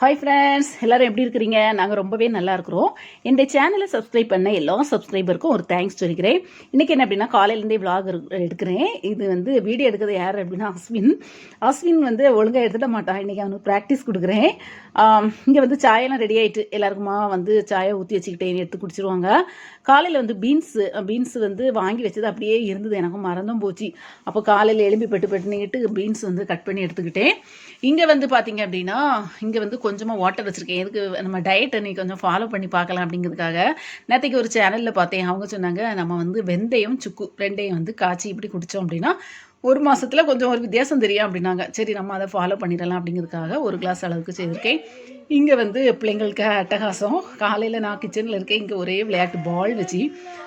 Hi friends எல்லோரும் எப்படி இருக்கிறீங்க? நாங்கள் ரொம்பவே நல்லா இருக்கிறோம். இந்த சேனலை சப்ஸ்கிரைப் பண்ண எல்லா சப்ஸ்கிரைபருக்கும் ஒரு தேங்க்ஸ் சொல்லிக்கிறேன். இன்றைக்கி என்ன அப்படின்னா காலையிலேருந்தே vlog எடுக்கிறேன். இது வந்து வீடியோ எடுக்கிறது யார் அப்படின்னா அஸ்வின். அஸ்வின் வந்து ஒழுங்காக எடுத்துட மாட்டான் இன்றைக்கி அவனுக்கு ப்ராக்டிஸ் கொடுக்குறேன். இங்கே வந்து சாயெல்லாம் ரெடி ஆகிட்டு எல்லாருக்குமா வந்து சாயை ஊற்றி வச்சுக்கிட்டேன் எடுத்து குடிச்சிருவாங்க. காலையில் வந்து பீன்ஸு பீன்ஸ் வந்து வாங்கி வச்சது அப்படியே இருந்தது. எனக்கும் மறந்தும் போச்சு. அப்போ காலையில் எலும்பி பெட்டு பெட்டுனிட்டு பீன்ஸ் வந்து கட் பண்ணி எடுத்துக்கிட்டேன். இங்கே வந்து பார்த்தீங்க அப்படின்னா இங்கே வந்து கொஞ்சமாக வாட்டர் வச்சுருக்கேன். எதுக்கு நம்ம டயட்டை நீ கொஞ்சம் ஃபாலோ பண்ணி பார்க்கலாம் அப்படிங்கிறதுக்காக. நேற்றுக்கு ஒரு சேனலில் பார்த்தேன். அவங்க சொன்னாங்க நம்ம வந்து வெந்தயம் சுக்கு ரெண்டையும் வந்து காய்ச்சி இப்படி குடித்தோம் அப்படின்னா ஒரு மாதத்தில் கொஞ்சம் ஒரு வித்தியாசம் தெரியும் அப்படின்னாங்க. சரி நம்ம அதை ஃபாலோ பண்ணிடலாம் அப்படிங்கிறதுக்காக ஒரு கிளாஸ் அளவுக்கு செய்திருக்கேன். இங்கே வந்து பிள்ளைங்களுக்கு அட்டகாசம். காலையில் நான் கிச்சனில் இருக்கேன். இங்கே ஒரே விளையாட்டு பால் வச்சு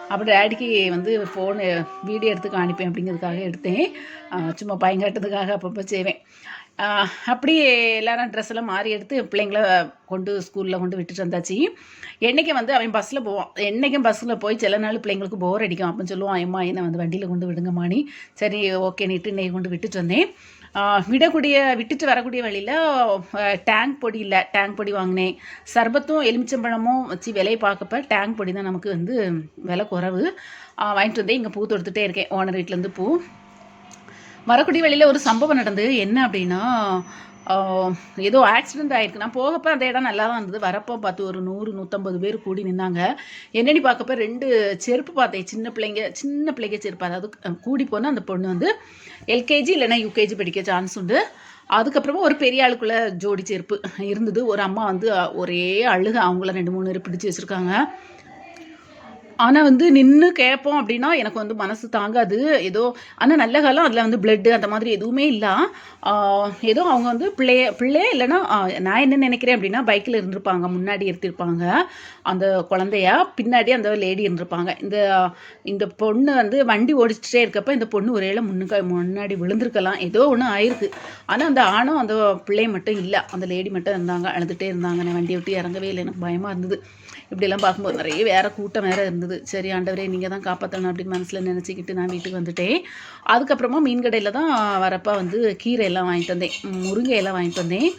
அப்புறம் டேடிக்கு வந்து ஃபோனு வீடியோ எடுத்து காணிப்பேன் அப்படிங்கிறதுக்காக எடுத்தேன். சும்மா பயங்காட்டுறதுக்காக அப்பப்போ செய்வேன். அப்படியே எல்லாரும் ட்ரெஸ் எல்லாம் மாறி எடுத்து பிள்ளைங்கள கொண்டு ஸ்கூலில் கொண்டு விட்டுட்டு வந்தாச்சு. என்றைக்கும் வந்து அவன் பஸ்ஸில் போவான். என்னைக்கும் பஸ்ஸில் போய் சில நாள் பிள்ளைங்களுக்கு போர் அடிக்கும். அப்படின்னு சொல்லுவான் அம்மா என்னை வந்து வண்டியில் கொண்டு விடுங்கம்மானி சரி ஓகே நீட்டு இன்னைக்கு கொண்டு விட்டுட்டு வந்தேன். விடக்கூடிய விட்டுட்டு வரக்கூடிய வழியில் டேங்க் பொடி இல்லை டேங்க் பொடி வாங்கினேன். சர்பத்தும் எலுமிச்சம்பழமும் வச்சு விலையை பார்க்கப்ப டேங்க் பொடி தான் நமக்கு வந்து விலை குறைவு. வாங்கிட்டு வந்தேன். இங்கே பூ தொடுத்துட்டே இருக்கேன். ஓனர் வீட்டிலேருந்து பூ. மரக்குடி வழியில் ஒரு சம்பவம் நடந்தது. என்ன அப்படின்னா ஏதோ ஆக்சிடென்ட் ஆகிருக்கு நான் போகப்போ அந்த இடம் நல்லா தான் இருந்தது. வரப்போ பார்த்து ஒரு நூறு நூற்றம்பது பேர் கூடி நின்னாங்க. என்னடி பார்க்கப்ப ரெண்டு செருப்பு பார்த்தேன். சின்ன பிள்ளைங்க சின்ன பிள்ளைங்க செருப்பு. அதாவது கூடி போனால் அந்த பொண்ணு வந்து எல்கேஜி இல்லைன்னா யூகேஜி படிக்க சான்ஸ் உண்டு. அதுக்கப்புறமா ஒரு பெரிய ஆளுக்குள்ள ஜோடி செருப்பு இருந்தது. ஒரு அம்மா வந்து ஒரே அழுக அவங்கள ரெண்டு மூணு பேர் பிடிச்சி வச்சுருக்காங்க. ஆனால் வந்து நின்று கேட்போம் அப்படின்னா எனக்கு வந்து மனசு தாங்காது. ஏதோ ஆனால் நல்ல காலம் அதில் வந்து பிளட்டு அந்த மாதிரி எதுவுமே இல்லை. ஏதோ அவங்க வந்து பிள்ளைய பிள்ளைய இல்லைன்னா நான் என்ன நினைக்கிறேன் அப்படின்னா பைக்கில் இருந்திருப்பாங்க முன்னாடி இருந்திருப்பாங்க அந்த குழந்தையா பின்னாடி அந்த லேடி இருந்திருப்பாங்க. இந்த இந்த பொண்ணு வந்து வண்டி ஓடிச்சிட்டே இருக்கப்ப இந்த பொண்ணு ஒரே முன்னுக்க முன்னாடி விழுந்திருக்கலாம். ஏதோ ஒன்று ஆயிருக்கு. ஆனால் அந்த ஆணும் அந்த பிள்ளை மட்டும் இல்லை. அந்த லேடி மட்டும் இருந்தாங்க அழுதுகிட்டே இருந்தாங்க. நான் வண்டியை விட்டு இறங்கவே இல்லை. எனக்கு பயமாக இருந்தது. இப்படியெல்லாம் பார்க்கும்போது நிறைய வேறு கூட்டம் வேறு இருந்தது. சரி ஆண்டவரே நீங்கள் தான் காப்பாற்றணும் அப்படின்னு மனசில் நினச்சிக்கிட்டு நான் வீட்டுக்கு வந்துட்டேன். அதுக்கப்புறமா மீன் கடையில் தான் வரப்போ வந்து கீரை எல்லாம் வாங்கிட்டு வந்தேன். முருங்கை எல்லாம் வாங்கிட்டு வந்தேன்.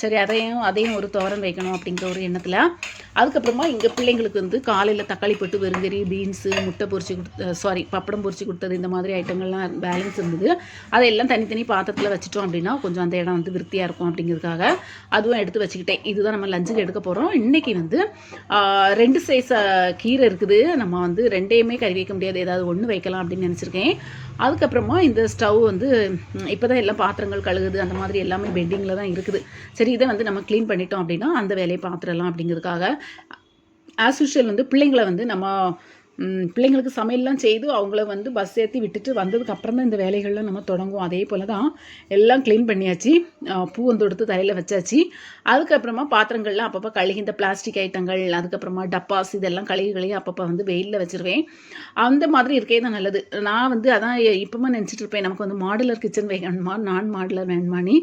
சரி அதையும் அதையும் ஒரு துவரம் வைக்கணும் அப்படிங்கிற ஒரு எண்ணத்தில். அதுக்கப்புறமா இங்கே பிள்ளைங்களுக்கு வந்து காலையில் தக்காளி பட்டு வெறுங்கறி பீன்ஸு முட்டை பொரிச்சு கொடுத்து சாரி பப்படம் பொரிச்சு கொடுத்தது இந்த மாதிரி ஐட்டங்கள்லாம் பேலன்ஸ் இருந்தது. அதையெல்லாம் தனித்தனி பாத்திரத்தில் வச்சுட்டோம் அப்படின்னா கொஞ்சம் அந்த இடம் வந்து விருத்தியாக இருக்கும் அப்படிங்கிறதுக்காக அதுவும் எடுத்து வச்சுக்கிட்டேன். இதுதான் நம்ம லஞ்சுக்கு எடுக்க போகிறோம் இன்றைக்கி வந்து ரெண்டு சைஸ் கீரை இருக்குது. நம்ம வந்து ரெண்டையுமே கறி வைக்க முடியாது. ஏதாவது ஒன்று வைக்கலாம் அப்படின்னு நினச்சிருக்கேன். அதுக்கப்புறமா இந்த ஸ்டவ் வந்து இப்போ தான் எல்லாம் பாத்திரங்கள் கழுகுது அந்த மாதிரி எல்லாமே பெண்டிங்கில் தான் இருக்குது. சரி இதை வந்து நம்ம க்ளீன் பண்ணிட்டோம் அப்படின்னா அந்த வேலையை பார்த்துடலாம் அப்படிங்கிறதுக்காக. ஆஸ் யூஷுவல் வந்து பிள்ளைங்களை வந்து நம்ம பிள்ளைங்களுக்கு சமையல்லாம் செய்து அவங்கள வந்து பஸ் ஏற்றி விட்டுட்டு வந்ததுக்கு அப்புறம் தான் இந்த வேலைகள்லாம் நம்ம தொடங்குவோம். அதே போல் தான் எல்லாம் க்ளீன் பண்ணியாச்சு. பூ வந்து எடுத்து தலையில் வச்சாச்சு. அதுக்கப்புறமா பாத்திரங்கள்லாம் அப்பப்போ கழுகி இந்த பிளாஸ்டிக் ஐட்டங்கள் அதுக்கப்புறமா டப்பாஸ் இதெல்லாம் கழுகி கழுகி அப்பப்போ வந்து வெயிலில் வச்சிருவேன். அந்த மாதிரி இருக்கே தான் நல்லது. நான் வந்து அதான் இப்போமா நினச்சிட்டு இருப்பேன். நமக்கு வந்து மாடுலர் கிச்சன் வேணுமா? நான் மாடுலர் வேணுமானி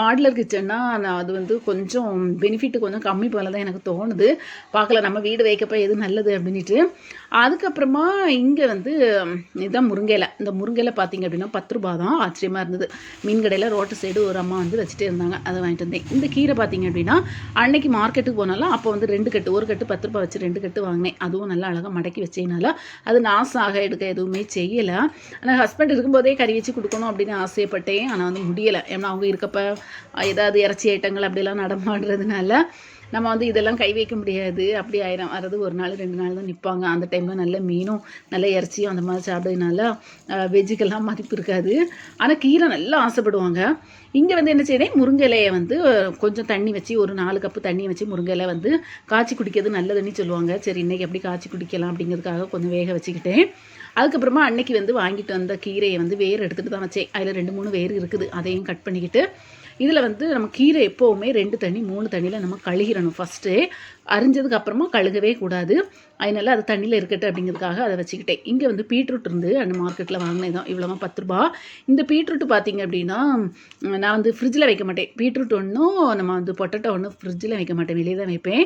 மாடுலர் கிச்சன்னா நான் அது வந்து கொஞ்சம் பெனிஃபிட் கொஞ்சம் கம்மி போல தான் எனக்கு தோணுது. பார்க்கல நம்ம வீடு வைக்கப்போ எது நல்லது அப்படின்ட்டு அதுக்கப்புறமா இங்கே வந்து இதுதான் முருங்கையில். இந்த முருங்கையில பார்த்தீங்க அப்படின்னா பத்து ரூபா தான் ஆச்சரியமாக இருந்தது. மீன் கடையில் ரோட்டு சைடு ஒரு அம்மா வந்து வச்சுட்டே இருந்தாங்க. அதை வாங்கிட்டு வந்தேன். இந்த கீரை பார்த்தீங்க அப்படின்னா அன்னைக்கு மார்க்கெட்டுக்கு போனாலும் அப்போ வந்து ரெண்டு கட்டு ஒரு கட்டு பத்து ரூபா வச்சு ரெண்டு கட்டு வாங்கினேன். அதுவும் நல்லா அழகாக மடக்கி வச்சதுனால அது நாசாக ஆக எடுக்க எதுவுமே செய்யலை. ஆனால் ஹஸ்பண்ட் இருக்கும்போதே கறி வச்சு கொடுக்கணும் அப்படின்னு ஆசைப்பட்டேன் ஆனால் வந்து முடியலை. ஏன்னா அவங்க இருக்கப்போ ஏதாவது இறைச்சி ஐட்டங்கள் அப்படிலாம் நடமாடுறதுனால நம்ம வந்து இதெல்லாம் கை வைக்க முடியாது. அப்படி ஆயிரம் அதாவது ஒரு நாள் ரெண்டு நாள் தான் நிற்பாங்க அந்த டைமில் நல்ல மீனும் நல்ல இறைச்சியும் அந்த மாதிரி சாப்பிட்றதுனால வெஜ்ஜுக்கெல்லாம் மதிப்பு இருக்காது. ஆனால் கீரை நல்லா ஆசைப்படுவாங்க. இங்கே வந்து என்ன செய்யறேன்? முருங்கை இலையை வந்து கொஞ்சம் தண்ணி வச்சு ஒரு நாலு கப்பு தண்ணி வச்சு முருங்கை வந்து காய்ச்சி குடிக்கிறது நல்லதுன்னு சொல்லுவாங்க. சரி இன்றைக்கி எப்படி காய்ச்சி குடிக்கலாம் அப்படிங்கிறதுக்காக கொஞ்சம் வேக வச்சுக்கிட்டேன். அதுக்கப்புறமா அன்னைக்கு வந்து வாங்கிட்டு வந்த கீரையை வந்து வேர் எடுத்துகிட்டு தான் வச்சேன். அதில் ரெண்டு மூணு வேர் இருக்குது. அதையும் கட் பண்ணிக்கிட்டு இதில் வந்து நம்ம கீரை எப்போவுமே ரெண்டு தண்ணி மூணு தண்ணியில் நம்ம கழுகிடணும். ஃபஸ்ட்டு அரிஞ்சதுக்கு அப்புறமா கழுகவே கூடாது. அதனால் அது தண்ணியில் இருக்கட்டும் அப்படிங்கிறதுக்காக அதை வச்சுக்கிட்டேன். இங்கே வந்து பீட்ரூட் இருந்து அந்த மார்க்கெட்டில் வாங்கினது தான். இவ்வளோவா பத்து ரூபா இந்த பீட்ரூட் பார்த்தீங்க அப்படின்னா நான் வந்து ஃப்ரிட்ஜில் வைக்க மாட்டேன். பீட்ரூட் ஒன்றும் நம்ம வந்து பொட்டேட்டோ ஒன்றும் ஃப்ரிட்ஜில் வைக்க மாட்டேன். வெளியே தான் வைப்பேன்.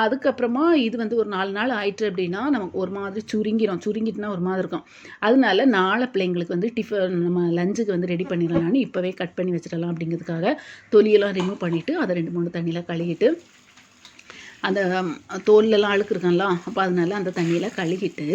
அதுக்கப்புறமா இது வந்து ஒரு நாலு நாள் ஆயிட்டு அப்படின்னா நமக்கு ஒரு மாதிரி சுருங்கிடும் சுருங்கிட்டுனா ஒரு மாதிரி இருக்கும். அதனால நாளை பிள்ளைங்களுக்கு வந்து டிஃபன் நம்ம லஞ்சுக்கு வந்து ரெடி பண்ணிடலாம்னு இப்போவே கட் பண்ணி வச்சிடலாம் அப்படிங்கிறதுக்காக தொலியெல்லாம் ரிமூவ் பண்ணிவிட்டு அதை ரெண்டு மூணு தண்ணியில் கழுகிட்டு அந்த தோல்லெல்லாம் அழுக்கு அப்போ அதனால அந்த தண்ணியில் கழுகிட்டு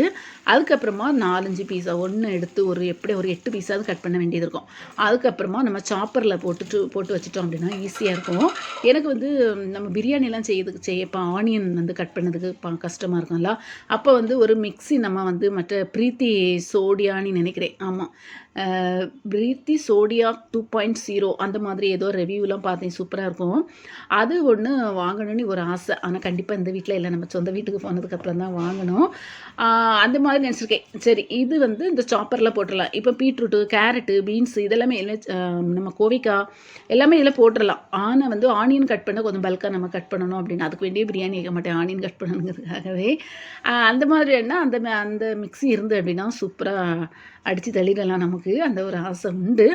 அதுக்கப்புறமா நாலஞ்சு பீஸா ஒன்று எடுத்து ஒரு எப்படி ஒரு எட்டு பீஸாவது கட் பண்ண வேண்டியது இருக்கும். அதுக்கப்புறமா நம்ம சாப்பரில் போட்டுட்டு போட்டு வச்சிட்டோம் அப்படின்னா ஈஸியாக இருக்கும். எனக்கு வந்து நம்ம பிரியாணிலாம் செய்யறதுக்கு செய்யப்போ ஆனியன் வந்து கட் பண்ணதுக்கு கஷ்டமாக இருக்கும்ல. அப்போ வந்து ஒரு மிக்ஸி நம்ம வந்து மற்ற பிரீத்தி சோடியான்னு நினைக்கிறேன். ஆமாம் Preethi Zodiac two point zero அந்த மாதிரி ஏதோ ரிவ்யூலாம் பார்த்தேன். சூப்பராக இருக்கும். அது ஒன்று வாங்கணும்னு ஒரு ஆசை. ஆனால் கண்டிப்பாக இந்த வீட்டில் இல்லை. நம்ம சொந்த வீட்டுக்கு போனதுக்கப்புறம் தான் வாங்கணும். அந்த மாதிரி நினச்சிருக்கேன். சரி இது வந்து இந்த சாப்பரில் போட்டுடலாம். இப்போ பீட்ரூட்டு கேரட்டு பீன்ஸ் இதெல்லாமே எல்லாம் நம்ம கோவிக்காய் எல்லாமே இதில் போட்டுடலாம். ஆனால் வந்து ஆனியன் கட் பண்ண கொஞ்சம் பல்காக நம்ம கட் பண்ணணும் அப்படின்னு அதுக்கு வேண்டிய பிரியாணி வைக்க மாட்டேன். ஆனியன் கட் பண்ணணுங்கிறதுக்காகவே. அந்த மாதிரி என்ன அந்த அந்த மிக்ஸி இருந்து அப்படின்னா சூப்பராக அடித்து தள்ளிடலாம் நமக்கு. அந்த ஒரு ஆசை உண்டு.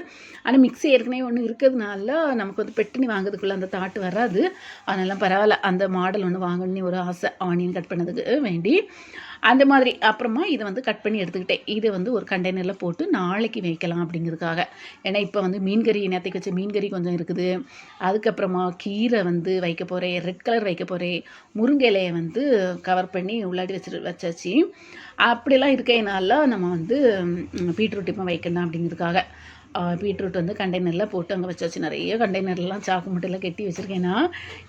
ஆனால் மிக்ஸி ஏற்கனவே ஒன்று இருக்கிறதுனால நமக்கு வந்து பெட்டுனி வாங்குறதுக்குள்ளே அந்த தாட்டு வராது. அதனால பரவாயில்ல. அந்த மாடல் ஒன்று வாங்கணும்னு ஒரு ஆசை ஆனியன் கட் பண்ணதுக்கு வேண்டி. அந்த மாதிரி அப்புறமா இதை வந்து கட் பண்ணி எடுத்துக்கிட்டேன். இதை வந்து ஒரு கண்டெய்னரில் போட்டு நாளைக்கு வைக்கலாம் அப்படிங்கிறதுக்காக. ஏன்னா இப்போ வந்து மீன் கறி நேற்றுக்கு வச்ச மீன் கறி கொஞ்சம் இருக்குது. அதுக்கப்புறமா கீரை வந்து வைக்க போகிறேன் ரெட் கலர் வைக்க போகிறேன் முருங்கை இலையை வந்து கவர் பண்ணி உள்ளாடி வச்சு வச்சாச்சு. அப்படிலாம் இருக்கையினால நம்ம வந்து பீட்ரூட் இப்போ வைக்கணும் அப்படிங்கிறதுக்காக. பீட்ரூட் வந்து கண்டெய்னரில் போட்டு அங்கே வச்சாச்சு. நிறைய கண்டெய்னர்லாம் சாக்கு மட்டெல்லாம் கட்டி வச்சுருக்கேன்னா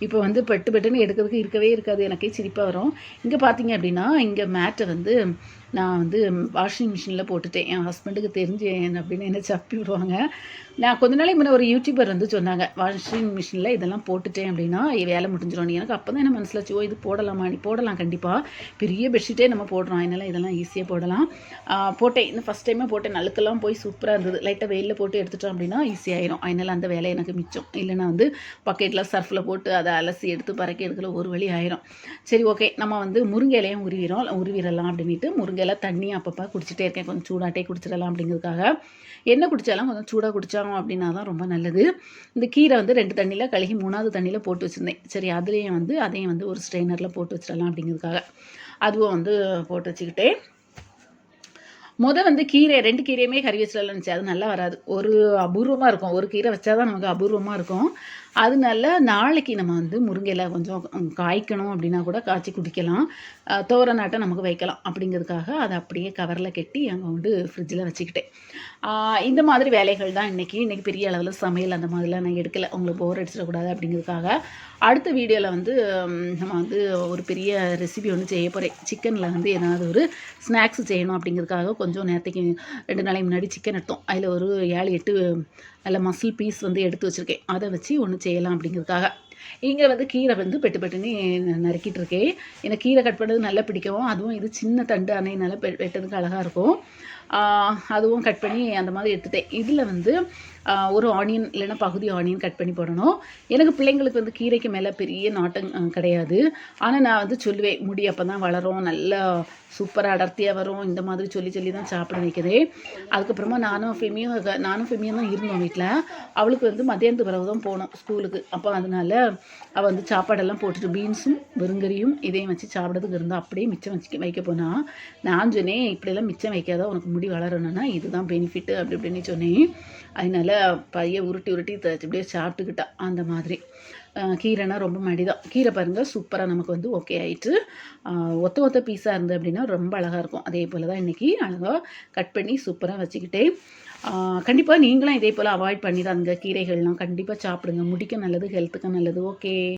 இப்போ வந்து பெட்டு பெட்டுன்னு எடுக்கிறதுக்கு இருக்கவே இருக்காது. எனக்கே சிரிப்பாக வரும். இங்கே பார்த்தீங்க அப்படின்னா இங்கே மேட்டை வந்து நான் வந்து வாஷிங் மிஷினில் போட்டுட்டேன். என் ஹஸ்பண்டுக்கு தெரிஞ்சு என்ன அப்படின்னு என்ன சப்பி விடுவாங்க. நான் கொஞ்ச நாளைக்கு முன்னே ஒரு யூடியூபர் வந்து சொன்னாங்க வாஷிங் மிஷினில் இதெல்லாம் போட்டுட்டேன் அப்படின்னா வேலை முடிஞ்சிடும். எனக்கு அப்போ தான் என்ன மனசில் ஓ இது போடலாமா? நீ போடலாம் கண்டிப்பாக பெரிய பெட்ஷீட்டே நம்ம போடுறோம். அதனால இதெல்லாம் ஈஸியாக போடலாம். போட்டேன். இந்த ஃபஸ்ட் டைமே போட்டேன். நலுக்கெல்லாம் போய் சூப்பராக இருந்தது. லைட்டாக வெயிலில் போட்டு எடுத்துட்டோம் அப்படின்னா ஈஸியாயிரும் அதனால் அந்த வேலை எனக்கு மிச்சம். இல்லைனா வந்து பக்கெட்டில் சர்ஃபில் போட்டு அதை அலசி எடுத்து பறக்க எடுக்கல ஒரு வழி ஆயிரும். சரி ஓகே நம்ம வந்து முருங்கை இலையும் உருவிறோம். உருவிடலாம் அப்படின்ட்டு முருங்கை இலை தண்ணி அப்பப்போ குடிச்சிட்டே இருக்கேன். கொஞ்சம் சூடாட்டே குடிச்சிடலாம் அப்படிங்கிறதுக்காக. என்ன குடித்தாலும் கொஞ்சம் சூடாக குடித்தோம் அப்படின்னா தான் ரொம்ப நல்லது. இந்த கீரை வந்து ரெண்டு தண்ணியில் கழுகி மூணாவது தண்ணியில் போட்டு வச்சுருந்தேன். சரி அதுலேயும் வந்து அதையும் வந்து ஒரு ஸ்ட்ரெயினரில் போட்டு வச்சிடலாம் அப்படிங்கிறதுக்காக. அதுவும் வந்து போட்டு வச்சுக்கிட்டேன். முத வந்து கீரை ரெண்டு கீரையுமே கறி வச்சிடலாம் இருந்துச்சு அது நல்லா வராது. ஒரு அபூர்வமாக இருக்கும். ஒரு கீரை வச்சா தான் நமக்கு அபூர்வமாக இருக்கும். அதனால நாளைக்கு நம்ம வந்து முருங்கையில் கொஞ்சம் காய்க்கணும் அப்படின்னா கூட காய்ச்சி குடிக்கலாம். தோரநாட்டை நமக்கு வைக்கலாம் அப்படிங்கிறதுக்காக அதை அப்படியே கவரில் கட்டி அங்கே வந்து ஃப்ரிட்ஜில் வச்சுக்கிட்டேன். இந்த மாதிரி வேலைகள் தான் இன்றைக்கி இன்றைக்கி பெரிய அளவில் சமையல் அந்த மாதிரிலாம் நான் எடுக்கலை. உங்களுக்கு போர் அடிச்சிடக்கூடாது அப்படிங்கிறதுக்காக. அடுத்த வீடியோவில் வந்து நம்ம வந்து ஒரு பெரிய ரெசிபி ஒன்று செய்ய போகிறேன் சிக்கனில் வந்து ஏதாவது ஒரு ஸ்நாக்ஸ் செய்யணும் அப்படிங்கிறதுக்காக கொஞ்சம் நேரத்துக்கு ரெண்டு நாளைக்கு முன்னாடி சிக்கன் எடுத்தோம். அதில் ஒரு ஏழு எட்டு நல்ல மசில் பீஸ் வந்து எடுத்து வச்சுருக்கேன். அதை வச்சு ஒன்று செய்யலாம் அப்படிங்கிறதுக்காக. இங்கே வந்து கீரை வந்து பெட்டு பெட்டுன்னு நறுக்கிட்டு இருக்கேன் எனக்கு கீரை கட் பண்ணது நல்லா பிடிக்கவும் அதுவும் இது சின்ன தண்டு அணையினால பெ வெட்டதுக்கு அழகாக இருக்கும். அதுவும் கட் பண்ணி அந்த மாதிரி எடுத்துட்டேன். இதில் வந்து ஒரு ஆனியன் இல்லைன்னா பகுதி ஆனியன் கட் பண்ணி போடணும். எனக்கு பிள்ளைங்களுக்கு வந்து கீரைக்கு மேலே பெரிய நாட்டம் கிடையாது. ஆனால் நான் வந்து சொல்லுவேன் முடி அப்போ தான் வளரும் நல்லா சூப்பராக அடர்த்தியாக வரும் இந்த மாதிரி சொல்லி சொல்லி தான் சாப்பிட வைக்கிறேன். அதுக்கப்புறமா நானும் ஃபெமியும் நானும் ஃபெமியும் தான் இருந்தோம் வீட்டில் அவளுக்கு வந்து மதியானத்து பிறகு தான் போனோம் ஸ்கூலுக்கு. அப்போ அதனால அவள் வந்து சாப்பாடெல்லாம் போட்டுட்டு பீன்ஸும் வெறுங்கறியும் இதையும் வச்சு சாப்பிட்றதுக்கு இருந்தால் அப்படியே மிச்சம் வச்சு வைக்க போனால் நான் சொன்னேன் இப்படியெல்லாம் மிச்சம் வைக்காத உனக்கு முடி வளரணும்னா இதுதான் பெனிஃபிட்டு அப்படி இப்படின்னு சொன்னேன். அதனால பைய உருட்டி உருட்டி அப்படியே சாப்பிட்டுக்கிட்டா. அந்த மாதிரி. கீரைனா ரொம்ப மடிதான். கீரை பாருங்கள் சூப்பராக நமக்கு வந்து ஓகே ஆயிட்டு. ஒத்த ஒத்த பீஸாக இருந்து அப்படின்னா ரொம்ப அழகாக இருக்கும். அதே போல் தான் இன்றைக்கி அழகாக கட் பண்ணி சூப்பராக வச்சுக்கிட்டேன். கண்டிப்பாக நீங்களும் இதே போல் அவாய்ட் பண்ணி பண்ணிடாதுங்க. கீரைகள்லாம் கண்டிப்பாக சாப்பிடுங்க. முடிக்க நல்லது ஹெல்த்துக்கு நல்லது. ஓகே